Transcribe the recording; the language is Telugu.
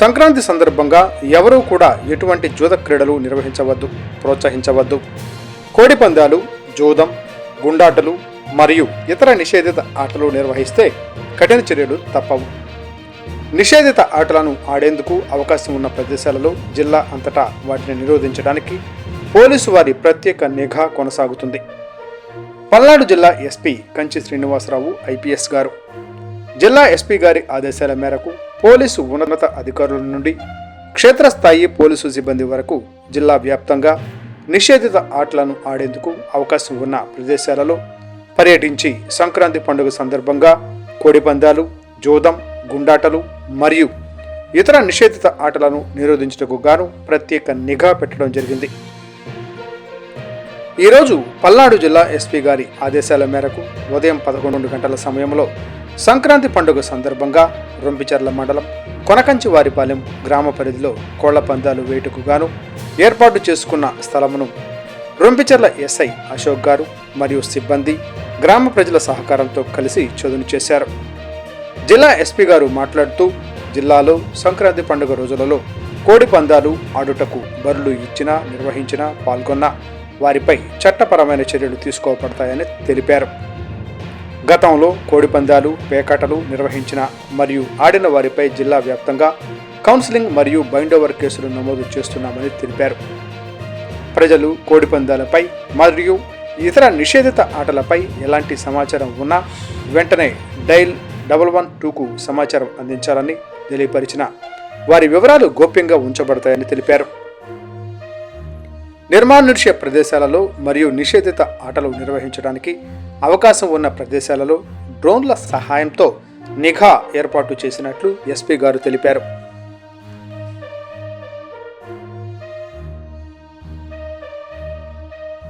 సంక్రాంతి సందర్భంగా ఎవరూ కూడా ఎటువంటి జూద క్రీడలు నిర్వహించవద్దు ప్రోత్సహించవద్దు. కోడిపందాలు జూదం గుండాటలు మరియు ఇతర నిషేధిత ఆటలు నిర్వహిస్తే కఠిన చర్యలు తప్పవు. నిషేధిత ఆటలను ఆడేందుకు అవకాశం ఉన్న ప్రదేశాలలో జిల్లా అంతటా వాటిని నిరోధించడానికి పోలీసు వారి ప్రత్యేక నిఘా కొనసాగుతుంది. పల్నాడు జిల్లా ఎస్పీ కంచి శ్రీనివాసరావు ఐపీఎస్ గారు. జిల్లా ఎస్పీ గారి ఆదేశాల మేరకు పోలీసు ఉన్నత అధికారుల నుండి క్షేత్రస్థాయి పోలీసు సిబ్బంది వరకు జిల్లా వ్యాప్తంగా నిషేధిత ఆటలను ఆడేందుకు అవకాశం ఉన్న ప్రదేశాలలో పర్యటించి సంక్రాంతి పండుగ సందర్భంగా కోడిపందాలు జోదం గుండాటలు మరియు ఇతర నిషేధిత ఆటలను నిరోధించుటకు గాను ప్రత్యేక నిఘా పెట్టడం జరిగింది. ఈరోజు పల్నాడు జిల్లా ఎస్పీ గారి ఆదేశాల మేరకు ఉదయం పదకొండు గంటల సమయంలో సంక్రాంతి పండుగ సందర్భంగా రొంపిచర్ల మండలం కొనకంచి వారిపాలెం గ్రామ పరిధిలో కోళ్ళ పందాలు వేటుకు గాను ఏర్పాటు చేసుకున్న స్థలమును రొంపిచర్ల ఎస్ఐ అశోక్ గారు మరియు సిబ్బంది గ్రామ ప్రజల సహకారంతో కలిసి చదును చేశారు. జిల్లా ఎస్పీ గారు మాట్లాడుతూ జిల్లాలో సంక్రాంతి పండుగ రోజులలో కోడి పందాలు ఆడుటకు బరులు ఇచ్చినా నిర్వహించినా పాల్గొన్న వారిపై చట్టపరమైన చర్యలు తీసుకోబడతాయని తెలిపారు. గతంలో కోడిపందాలు పేకాటలు నిర్వహించిన మరియు ఆడిన వారిపై జిల్లా వ్యాప్తంగా కౌన్సిలింగ్ మరియు బైండోవర్ కేసులు నమోదు చేస్తున్నామని తెలిపారు. ప్రజలు కోడిపందాలపై మరియు ఇతర నిషేధిత ఆటలపై ఎలాంటి సమాచారం ఉన్నా వెంటనే డైల్ డబల్ వన్ టూకు సమాచారం అందించాలని తెలియపరిచిన వారి వివరాలు గోప్యంగా ఉంచబడతాయని తెలిపారు. నిర్మానుష్య ప్రదేశాలలో మరియు నిషేధిత ఆటలు నిర్వహించడానికి అవకాశం ఉన్న ప్రదేశాలలో డ్రోన్ల సహాయంతో నిఘా ఏర్పాటు చేసినట్లు ఎస్పీ గారు తెలిపారు.